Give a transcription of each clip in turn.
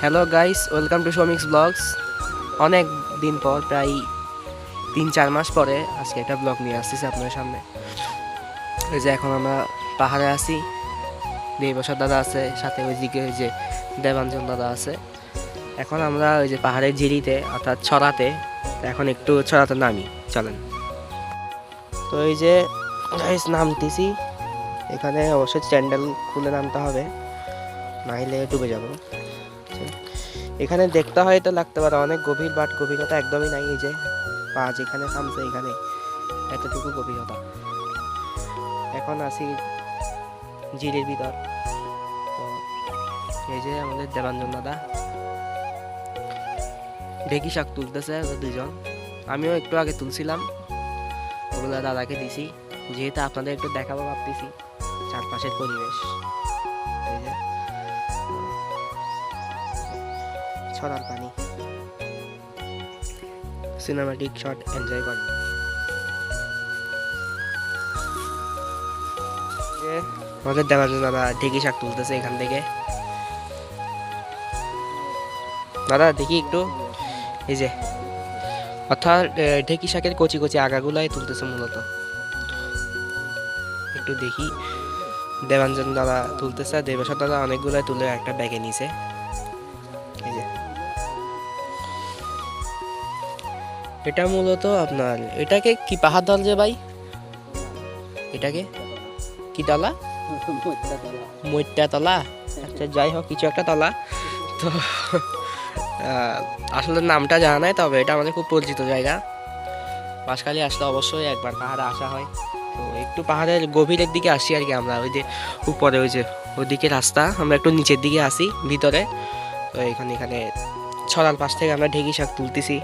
Hello guys welcome to Shamik's blogs অনেক দিন পর, প্রায় তিন, চার মাস পরে আজকে একটা ব্লগ নিয়ে আসতেছি আপনাদের সামনে। ওই যে এখন আমরা পাহাড়ে আছি। দেবসার দাদা আছে, সাথে ওইদিকে ওই যে দেবাঞ্জন দাদা আছে। এখন আমরা ওই যে পাহাড়ের ঝিরিতে, অর্থাৎ ছড়াতে, এখন একটু ছড়াতে নামি। চলেন। তো এই যে গাইস নামতেছি। এখানে অবশ্যই স্যান্ডেল খুলে নামতে হবে। নাইলে ডুবে যাব। এখানে দেখতে হয়তো লাগতে পারে, অনেক গভীর বাট গভীরতা একদমই নাই এই যে। পা যেখানে থামছে এখানে, এতটুকু গভীরতা। এখন আসি জিরির ভিতর। তো এই যে আমাদের দেবাঞ্জন দাদা। ঢেকি শাক তুলতেছে দুজন আমিও একটু আগে তুলছিলাম। ওগুলো দাদাকে দিছি। যেহেতু আপনাদের একটু দেখাবো ভাবতেছি, চারপাশের পরিবেশ। ছড়ার পানি। সিনেমাটিক শট এনজয় করেন আমাদের দেওয়ার জন্য দাদা ঢেকি শাক তুলতেছে এখান থেকে। দাদা, দেখি একটু। এই যে, অর্থাৎ ঢেকি শাকের কচি কচি আগাগুলাই তুলতেছে মূলত। একটু দেখি। দেবাঞ্জন দাদা তুলতেছে দেবেশ্বর দাদা অনেকগুলাই তুলে একটা ব্যাগে নিছে। এটা মূলত আপনার, এটাকে কি পাহাড় দল যে ভাই? এটাকে? কি তলা? মৈত্যা তলা। আচ্ছা যাই হোক, কিছু একটা তলা। তো আসলে নামটা জানা নাই, তবে এটা আমাদের খুব পরিচিত জায়গা। বাঁশখালী আসলে অবশ্যই একবার পাহাড়ে আসা হয়। তো, একটু পাহাড়ের গভীরের দিকে আসি আর কি আমরা, ওই যে উপরে, ওই যে ওইদিকে রাস্তা। আমরা একটু নিচের দিকে আসি, ভিতরে। তো, এখানে এখানে ছড়ার পাশ থেকে আমরা ঢেকি শাক তুলতেছি।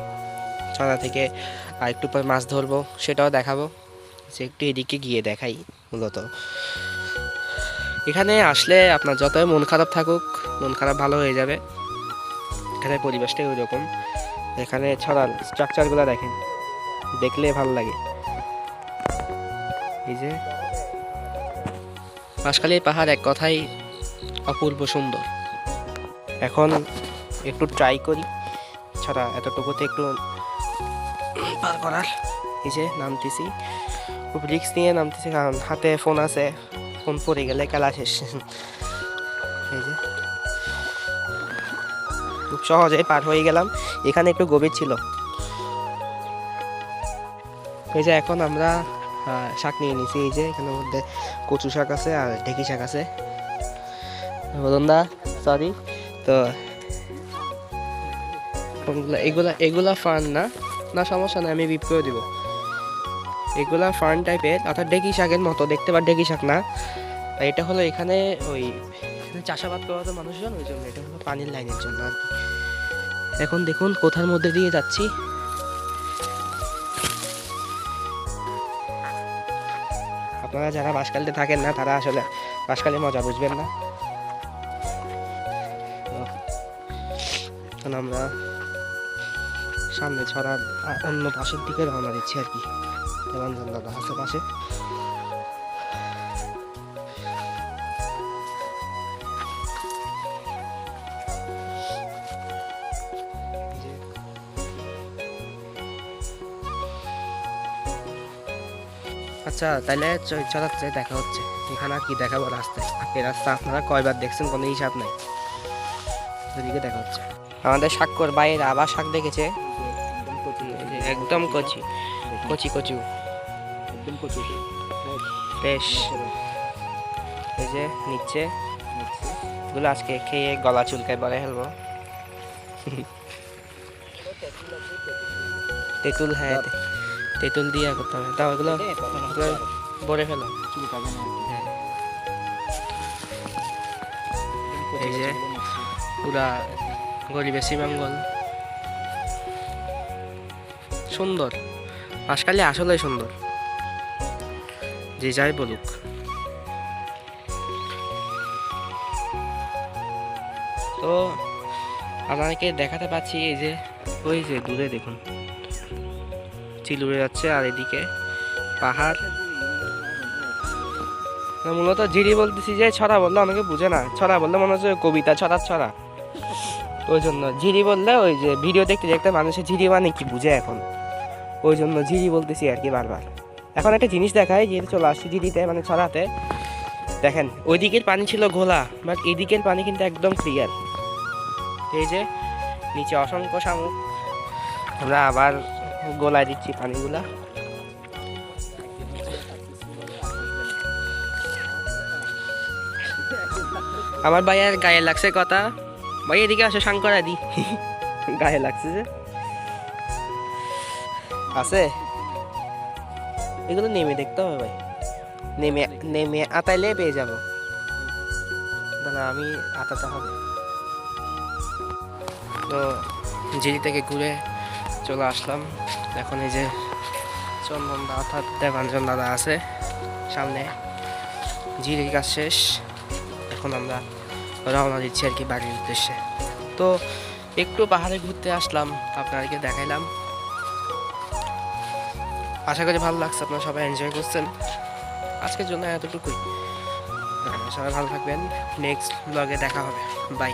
ছড়া থেকে আর একটু পর মাছ ধরবো, সেটাও দেখাবো, যে একটু এদিকে গিয়ে দেখাই মূলত। এখানে আসলে আপনার যতই মন খারাপ থাকুক, মন খারাপ ভালো হয়ে যাবে। এখানে পরিবেশটাই ওই রকম এখানে ছড়ার স্ট্রাকচারগুলো দেখেন, দেখলে ভালো লাগে। এই যে, বাঁশখালীর পাহাড় এক কথাই অপূর্ব সুন্দর। এখন একটু ট্রাই করি, ছাড়া এতটুকুতে একটু পার করার এই যে নামতেছি। খুব রিক্স নিয়ে নামতেছি কারণ হাতে ফোন আছে। ফোন পড়ে গেলে খেলা শেষ। এই যে। খুব সহজে পার হয়ে গেলাম। এখানে একটু গভীর ছিল। এই যে এখন আমরা শাক নিয়ে নিছি। এই যে এখানের মধ্যে কচু শাক আছে আর ঢেকি শাক আছে। দা সরি তো কোনগুলা এগুলা এগুলা ফান না। না, সমস্যা না আমি বিপ করে দিব। এগুলা ফান টাইপের অর্থাৎ ডেকি শাকের মতো, দেখতে পার ডেকি শাক না। এটা হলো এখানে ওই চাষাবাদ করা তো মানুষজন, ওই জন্য এটা হলো পানির লাইনের জন্য আর কি। এখন দেখুন, কোথার মধ্যে দিয়ে যাচ্ছি। আপনারা যারা বাসকালিতে থাকেন না, তারা আসলে বাসকালে মজা বুঝবেন না। আমরা সামনে ছড়ার অন্য পাশের দিকে রওনা দিচ্ছি আর কি। আছে পাশে। আচ্ছা তাহলে চলাচ্ছে দেখা হচ্ছে। এখানে আর কি দেখাবো রাস্তায়? এই রাস্তা আপনারা কয়বার দেখছেন কোনো হিসাব নেই। দেখা হচ্ছে। আমাদের স্বাক্ষর বাইরে আবার শাক দেখেছে। একদম কচি কচি কচু। একদম কচি বেশ। এই যে নিচ্ছে। এগুলো আজকে খেয়ে গলা চুলকায় বলে ফেলব। তেঁতুল হ্যাঁ তেঁতুল দিয়ে করতে হবে। তাও এগুলো বলে ফেলো। হ্যাঁ। এই যে পুরা গরিবের সীমাঙ্গল সুন্দর। বাঁশখালী আসলে সুন্দর। যে যাই বলুক। তো আপনাকে দেখাতে পাচ্ছি এই যে, ওই যে দূরে দেখুন। চিলুড়ে যাচ্ছে আর এদিকে পাহাড়। মূলত ঝিরি বলতেছি যে ছড়া বললে অনেকে বুঝে না। ছড়া বললে মনে হচ্ছে কবিতা ছড়ার ছড়া। ওই জন্য ঝিরি বললে ওই যে ভিডিও দেখতে দেখতে মানুষের ঝিরি মানে কি বুঝে এখন? ওই জন্য ঝিরি বলতেছি আর কি বারবার। এখন একটা জিনিস দেখায় যেহেতু চলে আসছি ঝিরিতে মানে ছড়াতে। দেখেন ওই দিকের পানি ছিল ঘোলা, বাট এদিকের পানি কিন্তু একদম ক্লিয়ার এই যে, নিচে অসংখ্য শামুক। আমরা আবার গোলায় দিচ্ছি পানিগুলা। আমার ভাইয়ের গায়ে লাগছে কথা। ভাই এদিকে আসো সাং করা দি। গায়ে লাগছে যে। আছে। এগুলো নেমে দেখতে হবে ভাই। নেমে নেমে আতাইলে পেয়ে যাব। দাদা আমি আতাতে হবে। তো জিরি থেকে ঘুরে চলে আসলাম। এখন এই যে চন্দন দা, অর্থাৎ দেবাঞ্জন দাদা আছে। সামনে জিরির কাজ শেষ। এখন আমরা রওনা দিচ্ছি আর কি বাড়ির উদ্দেশ্যে। তো একটু পাহাড়ে ঘুরতে আসলাম, আপনাদেরকে দেখাইলাম। আশা করি ভালো লাগছে, আপনারা সবাই এনজয় করছেন। আজকের জন্য এতটুকুই। সবাই ভালো থাকবেন। নেক্সট ব্লগে দেখা হবে। বাই